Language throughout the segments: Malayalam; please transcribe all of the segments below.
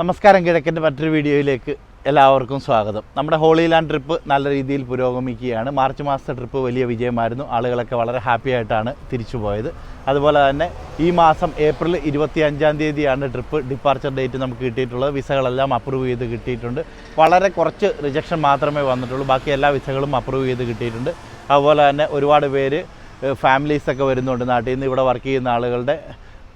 നമസ്കാരം കിഴക്കന്റെ മറ്റൊരു വീഡിയോയിലേക്ക് എല്ലാവർക്കും സ്വാഗതം. നമ്മുടെ ഹോളി ലാൻഡ് ട്രിപ്പ് നല്ല രീതിയിൽ പുരോഗമിക്കുകയാണ്. മാർച്ച് മാസത്തെ ട്രിപ്പ് വലിയ വിജയമായിരുന്നു. ആളുകളൊക്കെ വളരെ ഹാപ്പി ആയിട്ടാണ് തിരിച്ചു പോയത്. അതുപോലെ തന്നെ ഈ മാസം ഏപ്രിൽ ഇരുപത്തി അഞ്ചാം തീയതിയാണ് ട്രിപ്പ് ഡിപ്പാർച്ചർ ഡേറ്റ് നമുക്ക് കിട്ടിയിട്ടുള്ളത്. വിസകളെല്ലാം അപ്രൂവ് ചെയ്ത് കിട്ടിയിട്ടുണ്ട്. വളരെ കുറച്ച് റിജക്ഷൻ മാത്രമേ വന്നിട്ടുള്ളൂ. ബാക്കി എല്ലാ വിസകളും അപ്രൂവ് ചെയ്ത് കിട്ടിയിട്ടുണ്ട്. അതുപോലെ തന്നെ ഒരുപാട് പേര് ഫാമിലീസൊക്കെ വരുന്നുണ്ട് നാട്ടിൽ നിന്ന്. ഇവിടെ വർക്ക് ചെയ്യുന്ന ആളുകളുടെ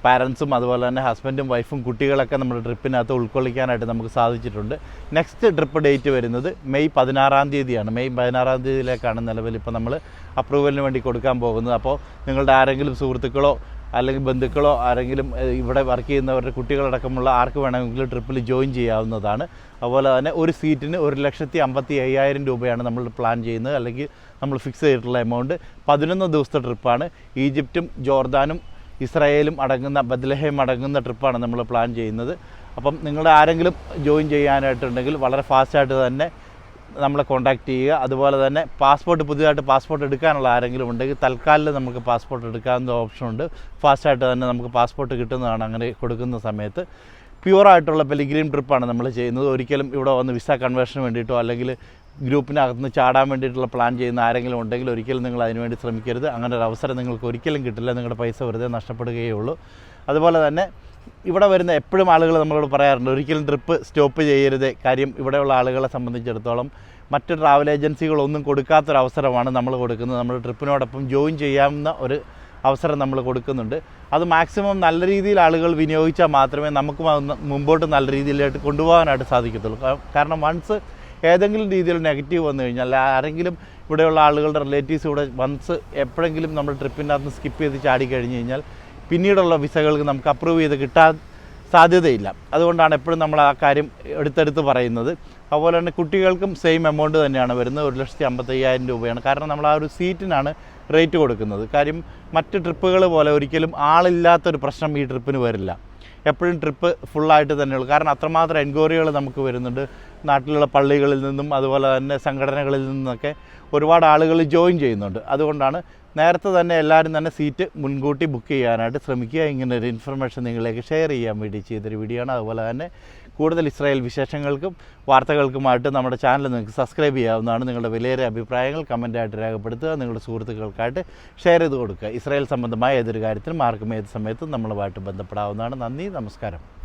പാരൻസും അതുപോലെ തന്നെ ഹസ്ബൻഡും വൈഫും കുട്ടികളൊക്കെ നമ്മുടെ ട്രിപ്പിനകത്ത് ഉൾക്കൊള്ളിക്കാനായിട്ട് നമുക്ക് സാധിച്ചിട്ടുണ്ട്. നെക്സ്റ്റ് ട്രിപ്പ് ഡേറ്റ് വരുന്നത് മെയ് പതിനാറാം തീയതിയാണ്. മെയ് പതിനാറാം തീയതിയിലേക്കാണ് നിലവിൽ ഇപ്പോൾ നമ്മൾ അപ്രൂവലിന് വേണ്ടി കൊടുക്കാൻ പോകുന്നത്. അപ്പോൾ നിങ്ങളുടെ ആരെങ്കിലും സുഹൃത്തുക്കളോ അല്ലെങ്കിൽ ബന്ധുക്കളോ ആരെങ്കിലും ഇവിടെ വർക്ക് ചെയ്യുന്നവരുടെ കുട്ടികളടക്കമുള്ള ആർക്ക് വേണമെങ്കിലും ട്രിപ്പിൽ ജോയിൻ ചെയ്യാവുന്നതാണ്. അതുപോലെ തന്നെ ഒരു സീറ്റിന് ഒരു ലക്ഷത്തി അമ്പത്തി അയ്യായിരം രൂപയാണ് നമ്മൾ പ്ലാൻ ചെയ്യുന്നത്. അല്ലെങ്കിൽ നമ്മൾ ഫിക്സ് ചെയ്തിട്ടുള്ള എമൗണ്ട് പതിനൊന്ന് ദിവസത്തെ ട്രിപ്പാണ് ഈജിപ്തും ജോർദാനും ഇസ്രായേലും അടങ്ങുന്ന ബദ്ലഹേം അടങ്ങുന്ന ട്രിപ്പാണ് നമ്മൾ പ്ലാൻ ചെയ്യുന്നത്. അപ്പം നിങ്ങളുടെ ആരെങ്കിലും ജോയിൻ ചെയ്യാനായിട്ടുണ്ടെങ്കിൽ വളരെ ഫാസ്റ്റായിട്ട് തന്നെ നമ്മളെ കോൺടാക്റ്റ് ചെയ്യുക. അതുപോലെ തന്നെ പാസ്പോർട്ട് പുതിയതായിട്ട് പാസ്പോർട്ട് എടുക്കാനുള്ള ആരെങ്കിലും ഉണ്ടെങ്കിൽ തൽക്കാലം നമുക്ക് പാസ്പോർട്ട് എടുക്കാവുന്ന ഓപ്ഷനുണ്ട് ഫാസ്റ്റായിട്ട് തന്നെ നമുക്ക് പാസ്പോർട്ട് കിട്ടുന്നതാണ് അങ്ങനെ കൊടുക്കുന്ന സമയത്ത്. പ്യുവറായിട്ടുള്ള പെലിഗ്രീം ട്രിപ്പാണ് നമ്മൾ ചെയ്യുന്നത്. ഒരിക്കലും ഇവിടെ വന്ന് വിസ കൺവേർഷന് വേണ്ടിയിട്ടോ അല്ലെങ്കിൽ ഗ്രൂപ്പിനകത്തുനിന്ന് ചാടാൻ വേണ്ടിയിട്ടുള്ള പ്ലാൻ ചെയ്യുന്ന ആരെങ്കിലും ഉണ്ടെങ്കിൽ ഒരിക്കലും നിങ്ങൾ അതിനുവേണ്ടി ശ്രമിക്കരുത്. അങ്ങനെ ഒരു അവസരം നിങ്ങൾക്ക് ഒരിക്കലും കിട്ടില്ല. നിങ്ങളുടെ പൈസ വെറുതെ നഷ്ടപ്പെടുകയേ ഉള്ളൂ. അതുപോലെ തന്നെ ഇവിടെ വരുന്ന എപ്പോഴും ആളുകൾ നമ്മളോട് പറയാറുണ്ട് ഒരിക്കലും ട്രിപ്പ് സ്റ്റോപ്പ് ചെയ്യരുത്. കാര്യം ഇവിടെയുള്ള ആളുകളെ സംബന്ധിച്ചിടത്തോളം മറ്റ് ട്രാവൽ ഏജൻസികളൊന്നും കൊടുക്കാത്തൊരു അവസരമാണ് നമ്മൾ കൊടുക്കുന്നത്. നമ്മൾ ട്രിപ്പിനോടൊപ്പം ജോയിൻ ചെയ്യാവുന്ന ഒരു അവസരം നമ്മൾ കൊടുക്കുന്നുണ്ട്. അത് മാക്സിമം നല്ല രീതിയിൽ ആളുകൾ വിനിയോഗിച്ചാൽ മാത്രമേ നമുക്ക് മുമ്പോട്ട് നല്ല രീതിയിലായിട്ട് കൊണ്ടുപോകാനായിട്ട് സാധിക്കത്തുള്ളൂ. കാരണം വൺസ് ഏതെങ്കിലും രീതിയിൽ നെഗറ്റീവ് വന്നു കഴിഞ്ഞാൽ ആരെങ്കിലും ഇവിടെയുള്ള ആളുകളുടെ റിലേറ്റീവ്സ് ഇവിടെ വൺസ് എപ്പോഴെങ്കിലും നമ്മൾ ട്രിപ്പിന്റെ അകത്ത് സ്കിപ്പ് ചെയ്ത് ചാടി കഴിഞ്ഞ് കഴിഞ്ഞാൽ പിന്നീടുള്ള വിസകൾക്ക് നമുക്ക് അപ്രൂവ് ചെയ്ത് കിട്ടാൻ സാധ്യതയില്ല. അതുകൊണ്ടാണ് എപ്പോഴും നമ്മൾ ആ കാര്യം എടുത്തെടുത്ത് പറയുന്നത്. അതുപോലെ തന്നെ കുട്ടികൾക്കും സെയിം എമൗണ്ട് തന്നെയാണ് വരുന്നത്. ഒരു ലക്ഷത്തി അമ്പത്തയ്യായിരം രൂപയാണ്. കാരണം നമ്മൾ ആ ഒരു സീറ്റിനാണ് റേറ്റ് കൊടുക്കുന്നത്. കാര്യം മറ്റ് ട്രിപ്പുകൾ പോലെ ഒരിക്കലും ആളില്ലാത്തൊരു പ്രശ്നം ഈ ട്രിപ്പിന് വരില്ല. എപ്പോഴും ട്രിപ്പ് ഫുള്ളായിട്ട് തന്നെയുള്ളൂ. കാരണം അത്രമാത്രം എൻക്വയറികൾ നമുക്ക് വരുന്നുണ്ട്. നാട്ടിലുള്ള പള്ളികളിൽ നിന്നും അതുപോലെ തന്നെ സംഘടനകളിൽ നിന്നൊക്കെ ഒരുപാട് ആളുകൾ ജോയിൻ ചെയ്യുന്നുണ്ട്. അതുകൊണ്ടാണ് നേരത്തെ തന്നെ എല്ലാവരും തന്നെ സീറ്റ് മുൻകൂട്ടി ബുക്ക് ചെയ്യാനായിട്ട് ശ്രമിക്കുക. ഇങ്ങനെ ഒരു ഇൻഫർമേഷൻ നിങ്ങളിലേക്ക് ഷെയർ ചെയ്യാൻ വേണ്ടി ചെയ്തൊരു വീഡിയോ ആണ്. അതുപോലെ തന്നെ കൂടുതൽ ഇസ്രായേൽ വിശേഷങ്ങൾക്കും വാർത്തകൾക്കുമായിട്ട് നമ്മുടെ ചാനൽ നിങ്ങൾക്ക് സബ്സ്ക്രൈബ് ചെയ്യാവുന്നതാണ്. നിങ്ങളുടെ വിലയേറെ അഭിപ്രായങ്ങൾ കമന്റായിട്ട് രേഖപ്പെടുത്തുക. നിങ്ങളുടെ സുഹൃത്തുക്കൾക്കായിട്ട് ഷെയർ ചെയ്ത് കൊടുക്കുക. ഇസ്രായേൽ സംബന്ധമായ ഏതൊരു കാര്യത്തിനും ആർക്കും ഏത് സമയത്തും നമ്മളുമായിട്ട് ബന്ധപ്പെടാവുന്നതാണ്. നന്ദി നമസ്കാരം.